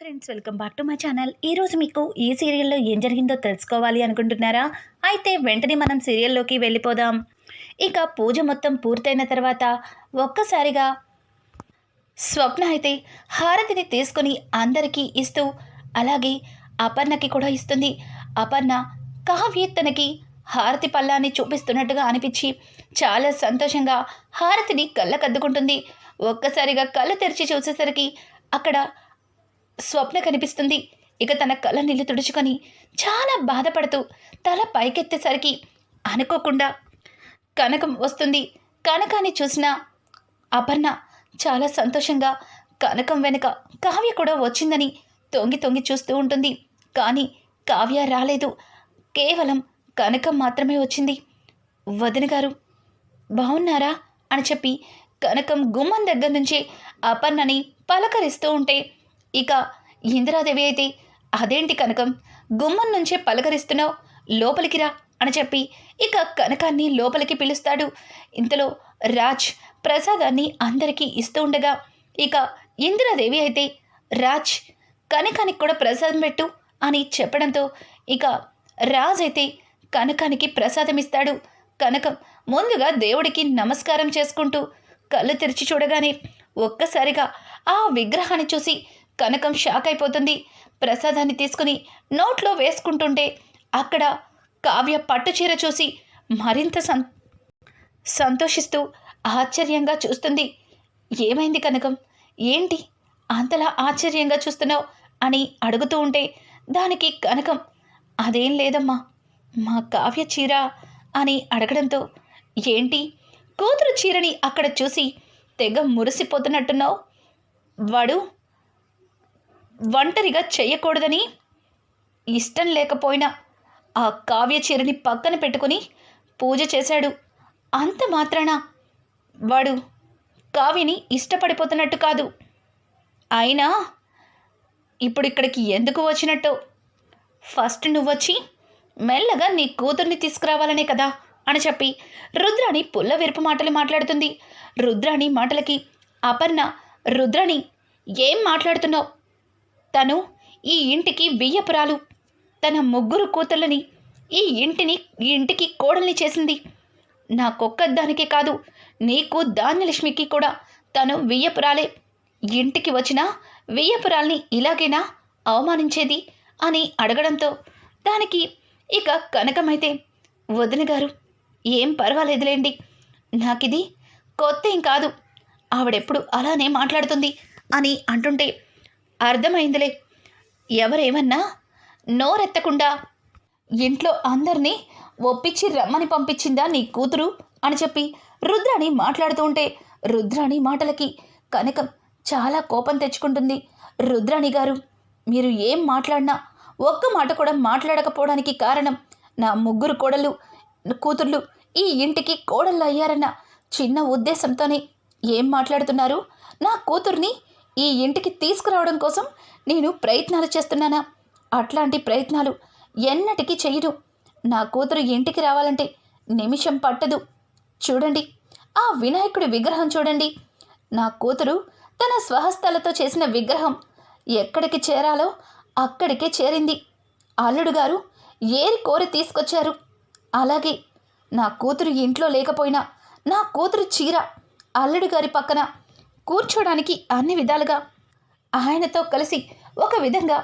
Friends welcome back to my channel. ఈరోజు మీకు ఈ సీరియల్లో ఏం జరిగిందో తెలుసుకోవాలి అనుకుంటున్నారా? అయితే వెంటనే మనం సీరియల్లోకి వెళ్ళిపోదాం. ఇక పూజ మొత్తం పూర్తయిన తర్వాత ఒక్కసారిగా స్వప్న అయితే హారతిని తీసుకుని అందరికీ ఇస్తూ అలాగే అపర్ణకి కూడా ఇస్తుంది. అపర్ణ కావ్య తనకి హారతి పల్లాన్ని చూపిస్తున్నట్టుగా అనిపించి చాలా సంతోషంగా హారతిని కళ్ళకద్దుకుంటుంది. ఒక్కసారిగా కళ్ళు తెరిచి చూసేసరికి అక్కడ స్వప్న కనిపిస్తుంది. ఇక తన కళ్ళ నీళ్ళు తుడుచుకొని చాలా బాధపడుతూ తల పైకెత్తేసరికి అనుకోకుండా కనకం వస్తుంది. కనకాన్ని చూసిన అపర్ణ చాలా సంతోషంగా కనకం వెనుక కావ్య కూడా వచ్చిందని తొంగి తొంగి చూస్తూ ఉంటుంది. కానీ కావ్య రాలేదు. కేవలం కనకం మాత్రమే వచ్చింది. వదిన గారు బాగున్నారా అని చెప్పి కనకం గుమ్మం దగ్గర నుంచి అపర్ణని పలకరిస్తూ ఉంటే ఇక ఇందిరాదేవి అయితే అదేంటి కనకం? గుమ్మం నుంచే పలకరిస్తున్నావు? లోపలికి రా అని చెప్పి ఇక కనకాన్ని లోపలికి పిలుస్తాడు. ఇంతలో రాజ్ ప్రసాదాన్ని అందరికీ ఇస్తూ ఉండగా ఇక ఇందిరాదేవి అయితే రాజ్ కనకానికి కూడా ప్రసాదం పెట్టు అని చెప్పడంతో ఇక రాజ్ అయితే కనకానికి ప్రసాదం ఇస్తాడు. కనకం ముందుగా దేవుడికి నమస్కారం చేసుకుంటూ కళ్ళు తెరిచి చూడగానే ఒక్కసారిగా ఆ విగ్రహాన్ని చూసి కనకం షాక్ అయిపోతుంది. ప్రసాదాన్ని తీసుకుని నోట్లో వేసుకుంటుంటే అక్కడ కావ్య పట్టు చీర చూసి మరింత సం సంతోషిస్తూ ఆశ్చర్యంగా చూస్తుంది. ఏమైంది కనకం? ఏంటి అంతలా ఆశ్చర్యంగా చూస్తున్నావు అని అడుగుతూ ఉంటే దానికి కనకం అదేం లేదమ్మా మా కావ్య చీర అని అడగడంతో ఏంటి కూతురు చీరని అక్కడ చూసి తెగ మురిసిపోతున్నట్టున్నావు? వాడు ఒంటరిగా చెయ్యకూడదని ఇష్టం లేకపోయినా ఆ కావ్య చీరని పక్కన పెట్టుకుని పూజ చేశాడు. అంత మాత్రాన వాడు కావ్యని ఇష్టపడిపోతున్నట్టు కాదు. అయినా ఇప్పుడు ఇక్కడికి ఎందుకు వచ్చినట్టు? ఫస్ట్ నువ్వొచ్చి మెల్లగా నీ కూతుర్ని తీసుకురావాలనే కదా అని చెప్పి రుద్రాణి పుల్ల విరుపు మాటలు మాట్లాడుతుంది. రుద్రాణి మాటలకి అపర్ణ రుద్రాణి ఏం మాట్లాడుతున్నావు? తను ఈ ఇంటికి బియ్యపురాలు తన ముగ్గురు కూతుళ్ళని ఈ ఇంటిని ఈ ఇంటికి కోడల్ని చేసింది. నాకొక్కదానికే కాదు నీకు ధాన్యలక్ష్మికి కూడా తను వియ్యపురాలే. ఇంటికి వచ్చిన వియ్యపురాల్ని ఇలాగైనా అవమానించేది అని అడగడంతో దానికి ఇక కనకమైతే వదిన గారు ఏం పర్వాలేదులేండి. నాకిది కొత్త ఏం కాదు ఆవిడెప్పుడు అలానే మాట్లాడుతుంది అని అంటుంటే అర్థమైందిలే. ఎవరేమన్నా నోరెత్తకుండా ఇంట్లో అందరినీ ఒప్పించి రమ్మని పంపించిందా నీ కూతురు? అని చెప్పి రుద్రాణి మాట్లాడుతూ ఉంటే రుద్రాణి మాటలకి కనకం చాలా కోపం తెచ్చుకుంటుంది. రుద్రాణి గారు మీరు ఏం మాట్లాడినా ఒక్క మాట కూడా మాట్లాడకపోవడానికి కారణం నా ముగ్గురు కోడలు కూతుర్లు ఈ ఇంటికి కోడళ్ళు అయ్యారన్న చిన్న ఉద్దేశంతోనే ఏం మాట్లాడుతున్నారు? నా కూతుర్ని ఈ ఇంటికి తీసుకురావడం కోసం నేను ప్రయత్నాలు చేస్తున్నానా? అట్లాంటి ప్రయత్నాలు ఎన్నటికీ చేయరు నా కూతురు ఇంటికి రావాలంటే నిమిషం పట్టదు. చూడండి ఆ వినాయకుడి విగ్రహం చూడండి. నా కూతురు తన స్వహస్తాలతో చేసిన విగ్రహం ఎక్కడికి చేరాలో అక్కడికే చేరింది. అల్లుడు గారు ఏరి కోరి తీసుకొచ్చారు. అలాగే నా కూతురు ఇంట్లో లేకపోయినా నా కూతురు చీర అల్లుడు గారి పక్కన కూర్చోడానికి అన్ని విధాలుగా ఆయనతో కలిసి ఒక విధంగా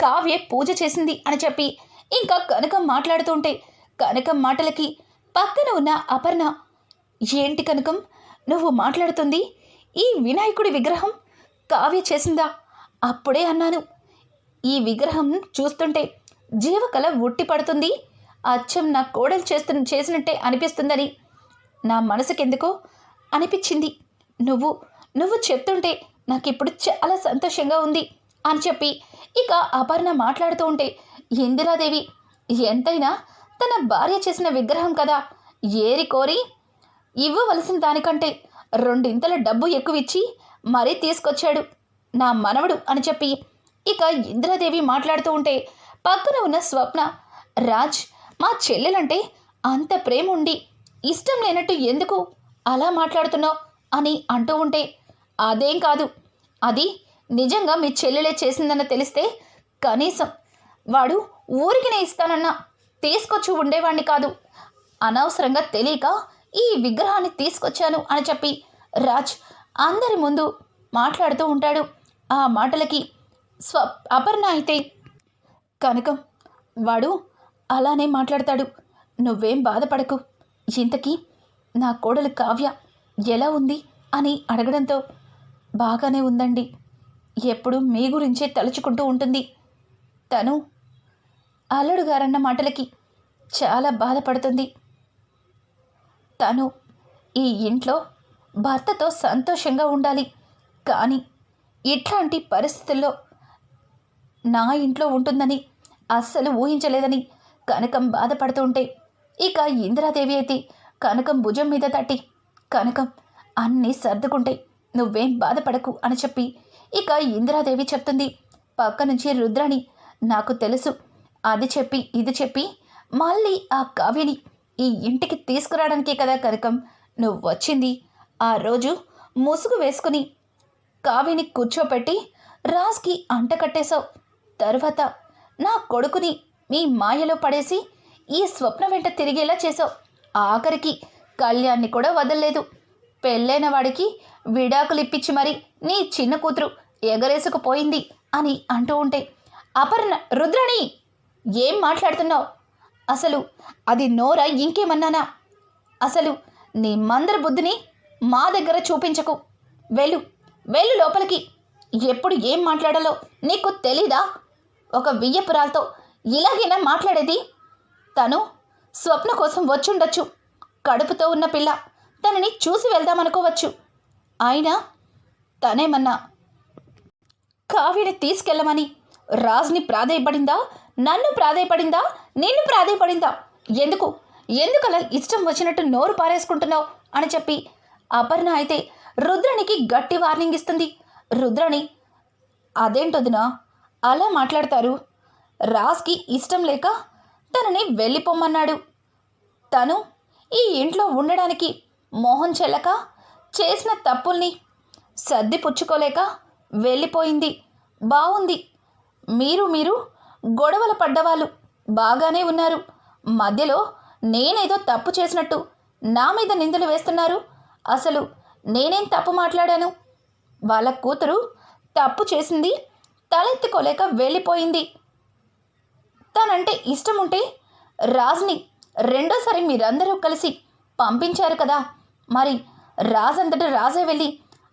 కావ్య పూజ చేసింది అని చెప్పి ఇంకా కనకం మాట్లాడుతుంటే కనకం మాటలకి పక్కన ఉన్న అపర్ణ ఏంటి కనకం? నువ్వు మాట్లాడుతుంది? ఈ వినాయకుడి విగ్రహం కావ్య చేసిందా? అప్పుడే అన్నాను. ఈ విగ్రహం చూస్తుంటే జీవకళ ఉట్టి పడుతుంది. అచ్చం నా కోడలు చేస్తు చేసినట్టే అనిపిస్తుందని నా మనసుకెందుకో అనిపించింది. నువ్వు నువ్వు చెప్తుంటే నాకు ఇప్పుడు చాలా సంతోషంగా ఉంది అని చెప్పి ఇక అపర్ణ మాట్లాడుతూ ఉంటే ఇందిరాదేవి ఎంతైనా తన భార్య చేసిన విగ్రహం కదా. ఏరి కోరి ఇవ్వవలసిన దానికంటే రెండింతల డబ్బు ఎక్కువ ఇచ్చి మరీ తీసుకొచ్చాడు నా మనవడు అని చెప్పి ఇక ఇందిరాదేవి మాట్లాడుతూ ఉంటే పక్కన ఉన్న స్వప్న రాజ్ మా చెల్లెలంటే అంత ప్రేమ ఉండి ఇష్టం లేనట్టు ఎందుకు అలా మాట్లాడుతున్నావు? అని అంటూ ఉంటే అదేం కాదు. అది నిజంగా మీ చెల్లెలే చేసిందన్న తెలిస్తే కనీసం వాడు ఊరికినే ఇస్తానన్నా తీసుకొచ్చి ఉండేవాణ్ణి కాదు. అనవసరంగా తెలియక ఈ విగ్రహాన్ని తీసుకొచ్చాను అని చెప్పి రాజ్ అందరి ముందు మాట్లాడుతూ ఉంటాడు. ఆ మాటలకి స్వ అపర్ణ అయితే కనకం వాడు అలానే మాట్లాడతాడు. నువ్వేం బాధపడకు. ఇంతకీ నా కోడలు కావ్య ఎలా ఉంది అని అడగడంతో బాగానే ఉందండి. ఎప్పుడు మీ గురించే తలుచుకుంటూ ఉంటుంది. తను అల్లుడు గారన్న మాటలకి చాలా బాధపడుతుంది. తను ఈ ఇంట్లో భర్తతో సంతోషంగా ఉండాలి. కానీ ఇట్లాంటి పరిస్థితుల్లో నా ఇంట్లో ఉంటుందని అస్సలు ఊహించలేదని కనకం బాధపడుతూ ఉంటే ఇక ఇందిరాదేవి అయితే కనకం భుజం మీద తట్టి కనకం అన్నీ సర్దుకుంటాయి నువ్వేం బాధపడకు అని చెప్పి ఇక ఇందిరాదేవి చెప్తుంది. పక్క నుంచి రుద్రాణి నాకు తెలుసు. అది చెప్పి ఇది చెప్పి మళ్ళీ ఆ కావ్యని ఈ ఇంటికి తీసుకురావడానికే కదా కనకం. నువ్వు వచ్చింది. ఆ రోజు ముసుగు వేసుకుని కావ్యని కూర్చోపెట్టి రాజ్కి అంట కట్టేశావు. తరువాత నా కొడుకుని మీ మాయలో పడేసి ఈ స్వప్న వెంట తిరిగేలా చేశావు. ఆఖరికి కళ్యాణ్ని కూడా వదలలేదు. పెళ్ళైన వాడికి విడాకులు ఇప్పించి మరి నీ చిన్న కూతురు ఎగరేసుకుపోయింది అని అంటూ ఉంటే అపర్ణ రుద్రణి ఏం మాట్లాడుతున్నావు? అసలు అది నోరా ఇంకేమన్నానా? అసలు నీ మందర బుద్ధిని మా దగ్గర చూపించకు. వెళ్ళు వెళ్ళు లోపలికి. ఎప్పుడు ఏం మాట్లాడాలో నీకు తెలీదా? ఒక వియ్యపురాలతో ఇలాగైనా మాట్లాడేది? తను స్వప్న కోసం వచ్చుండొచ్చు. కడుపుతో ఉన్న పిల్ల. తనని చూసి వెళ్దామనుకోవచ్చు. అయినా తనేమన్నా కావ్యని తీసుకెళ్ళమని రాజ్ని ప్రాధేయపడిందా? నన్ను ప్రాధేయపడిందా? నిన్ను ప్రాధేయపడిందా? ఎందుకు? ఎందుకలా ఇష్టం వచ్చినట్టు నోరు పారేసుకుంటున్నావు? అని చెప్పి అపర్ణ అయితే రుద్రనికి గట్టి వార్నింగ్ ఇస్తుంది. రుద్రని అదేంటొదినా అలా మాట్లాడతారు. రాజ్కి ఇష్టం లేక తనని వెళ్ళిపోమ్మన్నాడు. తను ఈ ఇంట్లో ఉండడానికి మోహన్ చెల్లక చేసిన తప్పుల్ని సర్ది పుచ్చుకోలేక వెళ్ళిపోయింది. బాగుంది మీరు మీరు గొడవలు పడ్డవాళ్ళు బాగానే ఉన్నారు. మధ్యలో నేనేదో తప్పు చేసినట్టు నా మీద నిందలు వేస్తున్నారు. అసలు నేనేం తప్పు మాట్లాడాను? వాళ్ళ కూతురు తప్పు చేసింది తలెత్తుకోలేక వెళ్ళిపోయింది. తనంటే ఇష్టం ఉంటే రాజ్ని రెండోసారి మీరందరూ కలిసి పంపించారు కదా. మరి రాజంతట రాజే వెళ్ళి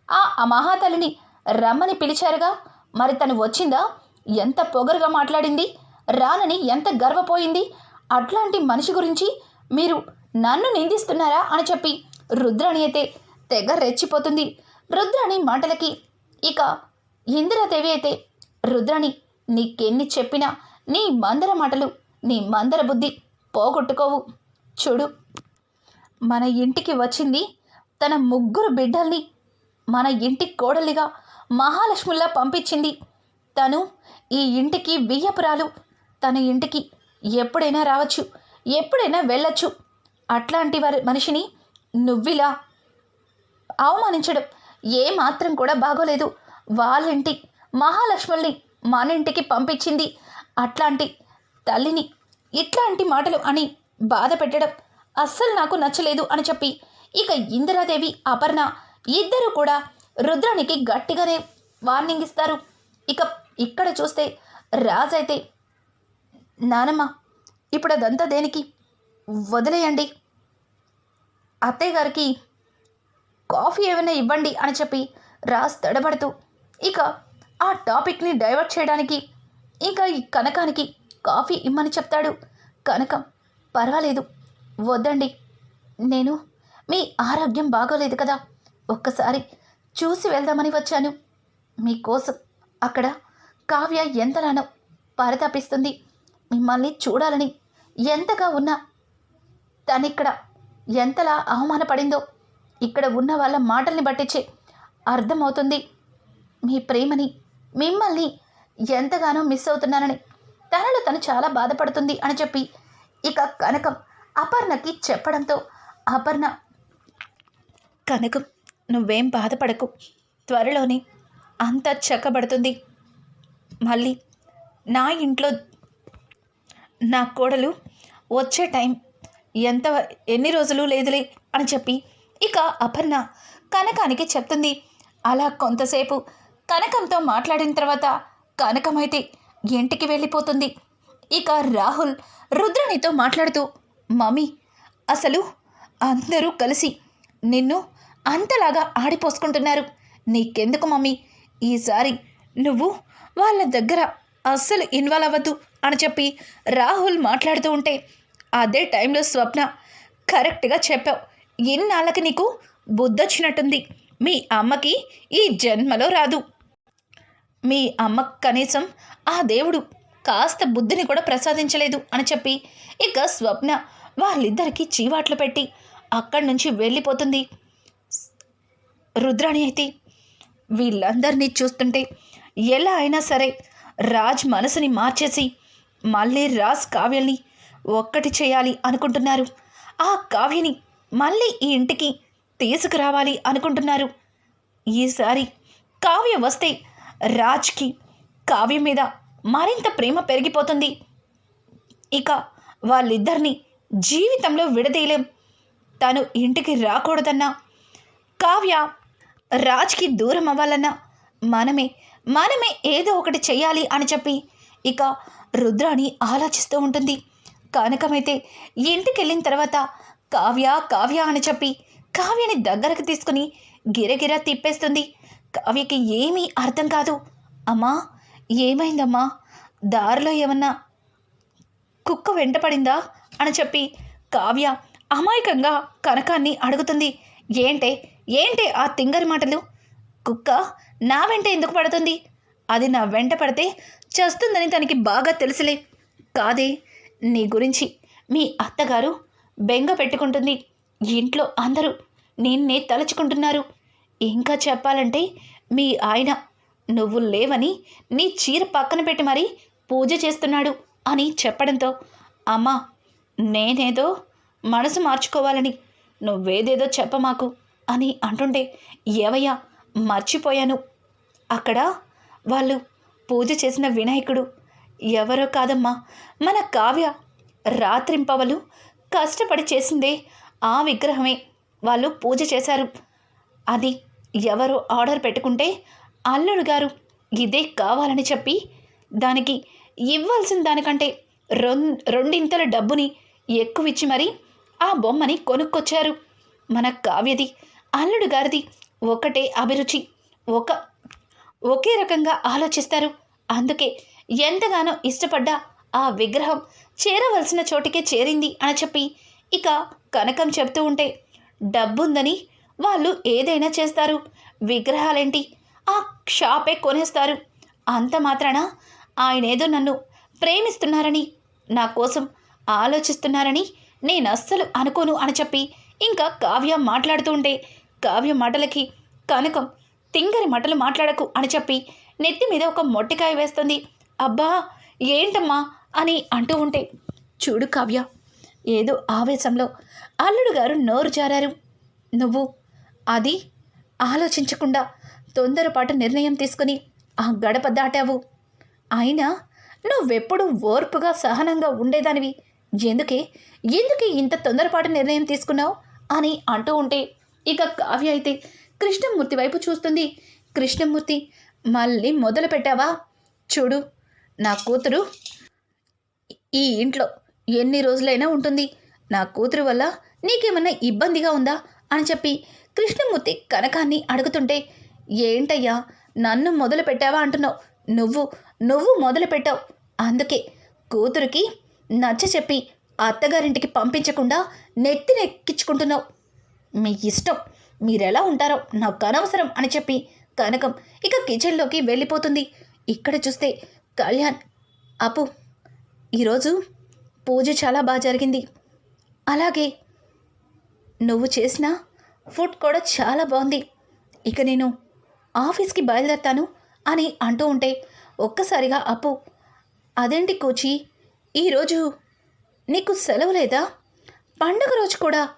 ఆ మహాతల్లిని రమ్మని పిలిచారుగా. మరి తను వచ్చిందా? ఎంత పొగరుగా మాట్లాడింది? రానని ఎంత గర్వపోయింది? అట్లాంటి మనిషి గురించి మీరు నన్ను నిందిస్తున్నారా అని చెప్పి రుద్రాణి అయితే తెగ రెచ్చిపోతుంది. రుద్రాణి మాటలకి ఇక ఇందిరాదేవి అయితే రుద్రాణి నీకెన్ని చెప్పినా నీ మందర మాటలు నీ మందర బుద్ధి పోగొట్టుకోవు. చూడు మన ఇంటికి వచ్చింది తన ముగ్గురు బిడ్డల్ని మన ఇంటి కోడలిగా మహాలక్ష్ముల్లా పంపించింది. తను ఈ ఇంటికి బియ్యపురాలు తన ఇంటికి ఎప్పుడైనా రావచ్చు ఎప్పుడైనా వెళ్ళచ్చు. అట్లాంటి వారి మనిషిని నువ్విలా అవమానించడం ఏ మాత్రం కూడా బాగోలేదు. వాళ్ళింటి మహాలక్ష్ముల్ని మన ఇంటికి పంపించింది. అట్లాంటి తల్లిని ఇట్లాంటి మాటలు అని బాధ పెట్టడం అస్సలు నాకు నచ్చలేదు అని చెప్పి. ఇక ఇందిరాదేవి అపర్ణ ఇద్దరు కూడా రుద్రానికి గట్టిగానే వార్నింగ్ ఇస్తారు. ఇక ఇక్కడ చూస్తే రాజైతే నానమ్మ ఇప్పుడు అదంతా దేనికి? వదిలేయండి. అత్తయ్య గారికి కాఫీ ఏమైనా ఇవ్వండి అని చెప్పి రాజ్ తడబడుతూ. ఇక ఆ టాపిక్ని డైవర్ట్ చేయడానికి ఇంకా ఈ కనకానికి కాఫీ ఇమ్మని చెప్తాడు. కనకం పర్వాలేదు వద్దండి. నేను మీ ఆరోగ్యం బాగోలేదు కదా. ఒక్కసారి చూసి వెళ్దామని వచ్చాను. మీకోసం అక్కడ కావ్య ఎంతలానో పరితపిస్తుంది. మిమ్మల్ని చూడాలని ఎంతగా ఉన్నా తనిక్కడ ఎంతలా అవమానపడిందో ఇక్కడ ఉన్న వాళ్ళ మాటల్ని బట్టించి అర్థమవుతుంది. మీ ప్రేమని మిమ్మల్ని ఎంతగానో మిస్ అవుతున్నానని తనలో తను చాలా బాధపడుతుంది అని చెప్పి ఇక కనకం అపర్ణకి చెప్పడంతో అపర్ణ కనకం నువ్వేం బాధపడకు. త్వరలోనే అంతా చక్కబడుతుంది. మళ్ళీ నా ఇంట్లో నా కోడలు వచ్చే టైం ఎంత ఎన్ని రోజులు లేదులే అని చెప్పి ఇక అపర్ణ కనకానికి చెప్తుంది. అలా కొంతసేపు కనకంతో మాట్లాడిన తర్వాత కనకమైతే ఇంటికి వెళ్ళిపోతుంది. ఇక రాహుల్ రుద్రునితో మాట్లాడుతూ మమ్మీ అసలు అందరూ కలిసి నిన్ను అంతలాగా ఆడిపోసుకుంటున్నారు. నీకెందుకు మమ్మీ ఈసారి నువ్వు వాళ్ళ దగ్గర అస్సలు ఇన్వాల్వ్ అవ్వద్దు అని చెప్పి రాహుల్ మాట్లాడుతూ ఉంటే అదే టైంలో స్వప్న కరెక్ట్గా చెప్పావు. ఇన్నాళ్ళకి నీకు బుద్ధొచ్చినట్టుంది. మీ అమ్మకి ఈ జన్మలో రాదు. మీ అమ్మ కనీసం ఆ దేవుడు కాస్త బుద్ధిని కూడా ప్రసాదించలేదు అని చెప్పి ఇక స్వప్న వాళ్ళిద్దరికీ చీవాట్లు పెట్టి అక్కడి నుంచి వెళ్ళిపోతుంది. రుద్రాణి అయితే వీళ్ళందరినీ చూస్తుంటే ఎలా అయినా సరే రాజ్ మనసుని మార్చేసి మళ్ళీ రాజ్ కావ్యల్ని ఒక్కటి చేయాలి అనుకుంటున్నారు. ఆ కావ్యని మళ్ళీ ఈ ఇంటికి తీసుకురావాలి అనుకుంటున్నారు. ఈసారి కావ్య వస్తే రాజ్కి కావ్యం మీద మరింత ప్రేమ పెరిగిపోతుంది. ఇక వాళ్ళిద్దరిని జీవితంలో విడదీయలేం. తను ఇంటికి రాకూడదన్నా కావ్య రాజ్కి దూరం అవ్వాలన్నా మనమే మనమే ఏదో ఒకటి చేయాలి అని చెప్పి ఇక రుద్రాని ఆలోచిస్తూ ఉంటుంది. కనకమైతే ఇంటికి వెళ్ళిన తర్వాత కావ్య కావ్య అని చెప్పి కావ్యని దగ్గరకు తీసుకుని గిరగిర తిప్పేస్తుంది. కావ్యకి ఏమీ అర్థం కాదు. అమ్మా ఏమైందమ్మా? దారిలో ఏమన్నా కుక్క వెంటపడిందా అని చెప్పి కావ్య అమాయకంగా కనకాన్ని అడుగుతుంది. ఏంటే? ఏంటే ఆ తింగరి మాటలు? కుక్క నా వెంట ఎందుకు పడుతుంది? అది నా వెంట పడితే చేస్తుందని తనకి బాగా తెలుసులే. కాదే నీ గురించి మీ అత్తగారు బెంగ పెట్టుకుంటుంది ఇంట్లో అందరూ నిన్నే తలుచుకుంటున్నారు. ఇంకా చెప్పాలంటే మీ ఆయన నువ్వు లేవని నీ చీర పక్కన పెట్టి మరీ పూజ చేస్తున్నాడు అని చెప్పడంతో అమ్మా నేనేదో మనసు మార్చుకోవాలని నువ్వేదేదో చెప్పమాకు అని అంటుంటే ఏవయ్యా మర్చిపోయాను. అక్కడ వాళ్ళు పూజ చేసిన వినాయకుడు ఎవరో కాదమ్మా. మన కావ్య రాత్రింపవలు కష్టపడి చేసిందే ఆ విగ్రహమే. వాళ్ళు పూజ చేశారు. అది ఎవరు ఆర్డర్ పెట్టుకుంటే అల్లుడు గారు ఇదే కావాలని చెప్పి దానికి ఇవ్వాల్సిన దానికంటే రొన్ రెండింతల డబ్బుని ఎక్కువ ఇచ్చి మరీ ఆ బొమ్మని కొనుక్కొచ్చారు. మన కావ్యది అల్లుడు గారిది ఒకటే అభిరుచి. ఒక ఒకే రకంగా ఆలోచిస్తారు. అందుకే ఎంతగానో ఇష్టపడ్డ ఆ విగ్రహం చేరవలసిన చోటికే చేరింది అని చెప్పి ఇక కనకం చెప్తూ ఉంటే డబ్బుందని వాళ్ళు ఏదైనా చేస్తారు. విగ్రహాలేంటి? ఆ షాపే కొనేస్తారు. అంత మాత్రాన? ఆయనేదో నన్ను ప్రేమిస్తున్నారని నా కోసం ఆలోచిస్తున్నారని నేను అస్సలు అనుకోను అని చెప్పి ఇంకా కావ్య మాట్లాడుతూ ఉంటే కావ్య మాటలకి కనకం తింగరి మాటలు మాట్లాడకు అని చెప్పి నెత్తి మీద ఒక మొట్టికాయ వేస్తుంది. అబ్బా ఏంటమ్మా అని అంటూ ఉంటే చూడు కావ్య ఏదో ఆవేశంలో అల్లుడు గారు నోరు జారారు. నువ్వు అది ఆలోచించకుండా తొందరపాటు నిర్ణయం తీసుకుని ఆ గడప దాటావు. అయినా నువ్వెప్పుడు ఓర్పుగా సహనంగా ఉండేదానివి. ఎందుకే? ఎందుకే ఇంత తొందరపాటు నిర్ణయం తీసుకున్నావు? అని అంటూ ఉంటే ఇక కావ్య అయితే కృష్ణమూర్తి వైపు చూస్తుంది. కృష్ణమూర్తి మళ్ళీ మొదలు పెట్టావా? చూడు నా కూతురు ఈ ఇంట్లో ఎన్ని రోజులైనా ఉంటుంది. నా కూతురు వల్ల నీకేమన్నా ఇబ్బందిగా ఉందా? అని చెప్పి కృష్ణమూర్తి కనకాన్ని అడుగుతుంటే ఏంటయ్యా? నన్ను మొదలు పెట్టావా అంటున్నావు. నువ్వు నువ్వు మొదలు పెట్టావు అందుకే కూతురికి నచ్చ చెప్పి అత్తగారింటికి పంపించకుండా నెత్తినెక్కించుకుంటున్నావు. మీ ఇష్టం. మీరెలా ఉంటారో నాకు అనవసరం అని చెప్పి కనకం ఇక కిచెన్లోకి వెళ్ళిపోతుంది. ఇక్కడ చూస్తే కళ్యాణ్ అపు ఈరోజు పూజ చాలా బాగా జరిగింది. అలాగే నువ్వు చేసిన ఫుడ్ కూడా చాలా బాగుంది. ఇక నేను ఆఫీస్కి బయలుదేరతాను అని అంటూ ఉంటే ఒక్కసారిగా అప్పు. అదేంటి కోచి? ఈరోజు నీకు సెలవు లేదా? పండగ రోజు కూడా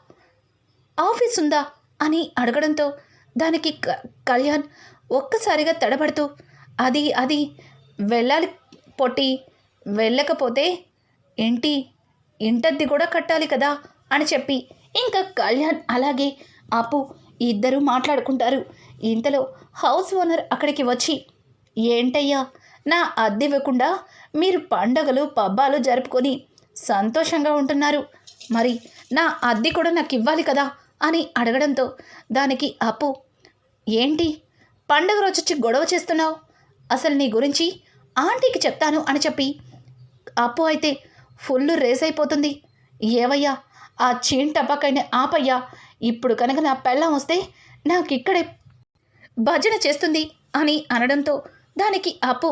ఆఫీస్ ఉందా? అని అడగడంతో దానికి క- కళ్యాణ్ ఒక్కసారిగా తడబడుతూ అది అది వెళ్ళాలి పొట్టి వెళ్ళకపోతే ఏంటి? ఇంటద్ది కూడా కట్టాలి కదా అని చెప్పి. ఇంకా కళ్యాణ్ అలాగే అప్పు ఇద్దరు మాట్లాడుకుంటారు. ఇంతలో హౌస్ ఓనర్ అక్కడికి వచ్చి ఏంటయ్యా నా అద్దె ఇవ్వకుండా మీరు పండగలు పబ్బాలు జరుపుకొని సంతోషంగా ఉంటున్నారు. మరి నా అద్దె కూడా నాకు ఇవ్వాలి కదా? అని అడగడంతో దానికి అప్పు ఏంటి పండగ రోజు వచ్చి గొడవ చేస్తున్నావు? అసలు నీ గురించి ఆంటీకి చెప్తాను అని చెప్పి అప్పు అయితే ఫుల్ రేస్ అయిపోతుంది. ఏవయ్యా ఆ చీన్ టపాకైనా ఆపయ్యా ఇప్పుడు కనుక నా పెళ్ళం వస్తే నాకు ఇక్కడే భజన చేస్తుంది అని అనడంతో దానికి అప్పు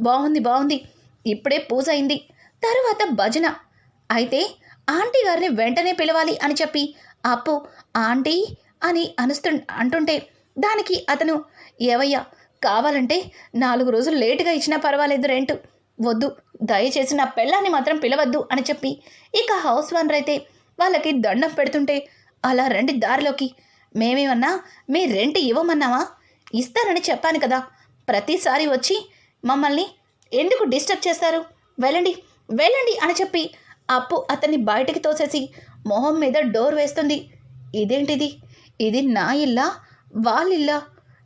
బాగుంది బాగుంది ఇప్పుడే పూజ అయింది. తరువాత భజన. అయితే ఆంటీ గారిని వెంటనే పిలవాలి అని చెప్పి అప్పు ఆంటీ అని అనుస్తు అంటుంటే దానికి అతను ఏవయ్యా కావాలంటే నాలుగు రోజులు లేటుగా ఇచ్చినా పర్వాలేదు రెంట్. వద్దు దయచేసి నా పెళ్ళాన్ని మాత్రం పిలవద్దు అని చెప్పి ఇక హౌస్ ఓనర్ అయితే వాళ్ళకి దండం పెడుతుంటే అలా రండి దారిలోకి. మేమేమన్నా మీ రెంట్ ఇవ్వమన్నావా? ఇస్తారని చెప్పాను కదా. ప్రతిసారి వచ్చి మమ్మల్ని ఎందుకు డిస్టర్బ్ చేస్తారు? వెళ్ళండి వెళ్ళండి అని చెప్పి అప్పు అతన్ని బయటికి తోసేసి మొహం మీద డోర్ వేస్తుంది. ఇదేంటిది? ఇది నా ఇల్లా? వాళ్ళిల్లా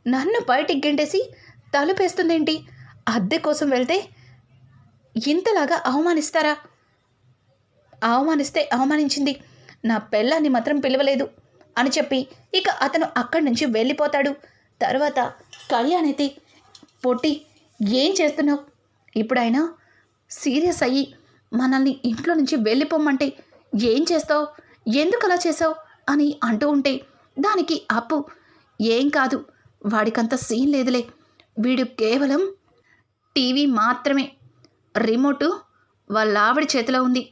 నన్ను బయటికి గెంటేసి తలుపేస్తుందేంటి? అద్దె కోసం వెళ్తే ఇంతలాగా అవమానిస్తారా? అవమానిస్తే అవమానించింది. నా పెళ్ళాన్ని మాత్రం పిలవలేదు అని చెప్పి ఇక అతను అక్కడి నుంచి వెళ్ళిపోతాడు. తర్వాత కళ్యాణ్ అయితే పొట్టి ఏం చేస్తున్నావు? ఇప్పుడైనా సీరియస్ అయ్యి మనల్ని ఇంట్లో నుంచి వెళ్ళిపోమ్మంటే ఏం చేస్తావు? ఎందుకు అలా చేసావు అని అంటూ ఉంటే దానికి అప్పు ఏం కాదు వాడికంత సీన్ లేదులే. వీడు కేవలం టీవీ మాత్రమే. రిమోటు వాళ్ళ ఆవిడ చేతిలో ఉంది.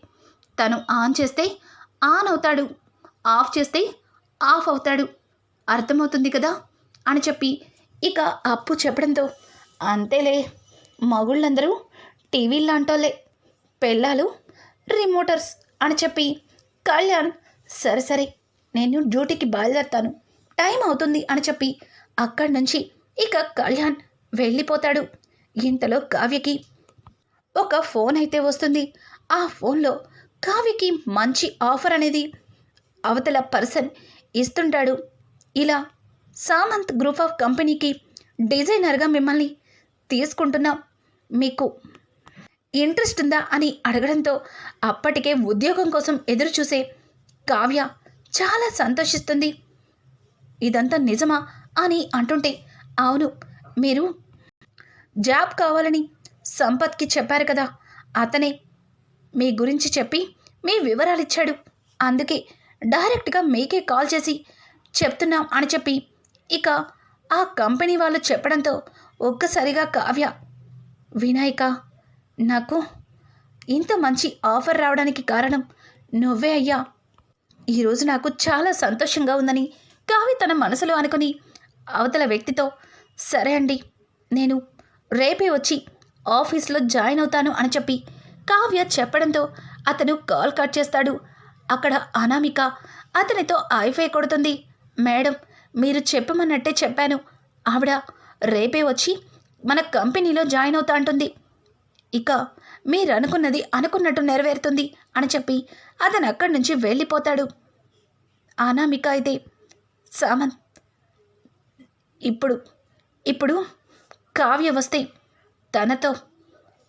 తను ఆన్ చేస్తే ఆన్ అవుతాడు. ఆఫ్ చేస్తే ఆఫ్ అవుతాడు. అర్థమవుతుంది కదా? అని చెప్పి ఇక అప్పు చెప్పడంతో అంతేలే మగుళ్ళందరూ టీవీలాంటోళ్ళే పెళ్ళాలు రిమోటర్స్ అని చెప్పి కళ్యాణ్ సరే సరే నేను డ్యూటీకి బయలుదేరుతాను టైం అవుతుంది అని చెప్పి అక్కడి నుంచి ఇక కళ్యాణ్ వెళ్ళిపోతాడు. ఇంతలో కావ్యకి ఒక ఫోన్ అయితే వస్తుంది. ఆ ఫోన్లో కావ్యకి మంచి ఆఫర్ అనేది అవతల పర్సన్ ఇస్తుంటాడు. ఇలా సామంత్ గ్రూప్ ఆఫ్ కంపెనీకి డిజైనర్గా మిమ్మల్ని తీసుకుంటున్నాం. మీకు ఇంట్రెస్ట్ ఉందా అని అడగడంతో అప్పటికే ఉద్యోగం కోసం ఎదురు చూసే కావ్య చాలా సంతోషిస్తుంది. ఇదంతా నిజమా అని అంటుంటే అవును మీరు జాబ్ కావాలని సంపత్కి చెప్పారు కదా అతనే మీ గురించి చెప్పి మీ వివరాలు ఇచ్చాడు అందుకే డైరెక్ట్గా మీకే కాల్ చేసి చెప్తున్నాం అని చెప్పి ఇక ఆ కంపెనీ వాళ్ళు చెప్పడంతో ఒక్కసారిగా కావ్య వినాయక నాకు ఇంత మంచి ఆఫర్ రావడానికి కారణం నువ్వే అయ్యా. ఈరోజు నాకు చాలా సంతోషంగా ఉందని కావ్య తన మనసులో అనుకుని అవతల వ్యక్తితో సరే అండి నేను రేపే వచ్చి ఆఫీస్లో జాయిన్ అవుతాను అని చెప్పి కావ్య చెప్పడంతో అతను కాల్ కట్ చేస్తాడు. అక్కడ అనామిక అతనితో ఐఫై కొడుతుంది. మేడం మీరు చెప్పమన్నట్టే చెప్పాను. ఆవిడ రేపే వచ్చి మన కంపెనీలో జాయిన్ అవుతా అంటుంది. ఇక మీరు అనుకున్నది అనుకున్నట్టు నెరవేరుతుంది అని చెప్పి అతను అక్కడి నుంచి వెళ్ళిపోతాడు. అనామిక అయితే సామంత్ ఇప్పుడు ఇప్పుడు కావ్య వస్తే తనతో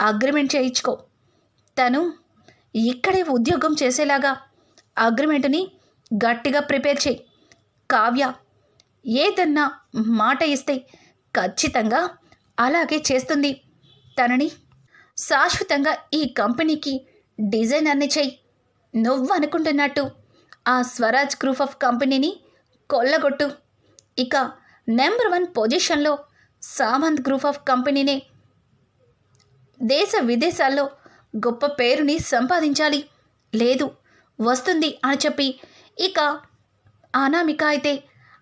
అగ్రిమెంట్ చేయించుకో. తను ఇక్కడే ఉద్యోగం చేసేలాగా అగ్రిమెంట్ని గట్టిగా ప్రిపేర్ చేయి. కావ్య ఏదన్నా మాట ఇస్తే ఖచ్చితంగా అలాగే చేస్తుంది. తనని శాశ్వతంగా ఈ కంపెనీకి డిజైనర్ని చెయ్యి నువ్వు అనుకుంటున్నట్టు ఆ స్వరాజ్ గ్రూప్ ఆఫ్ కంపెనీని కొల్లగొట్టు. ఇక నెంబర్ వన్ పొజిషన్లో సామంత్ గ్రూప్ ఆఫ్ కంపెనీనే దేశ విదేశాల్లో గొప్ప పేరుని సంపాదించాలి. లేదు వస్తుంది అని చెప్పి. ఇక అనామిక అయితే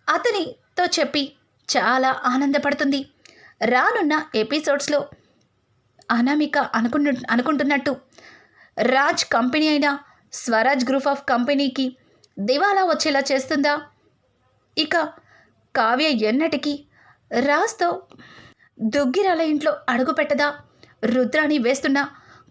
అతనితో చెప్పి చాలా ఆనందపడుతుంది. రానున్న ఎపిసోడ్స్లో అనామిక అనుకున్న అనుకుంటున్నట్టు రాజ్ కంపెనీ అయిన స్వరాజ్ గ్రూప్ ఆఫ్ కంపెనీకి దివాలా వచ్చేలా చేస్తుందా? ఇక కావ్య ఎన్నటికీ రాజ్తో దుగ్గిరాల ఇంట్లో అడుగు పెట్టదా రుద్రాని వేస్తున్న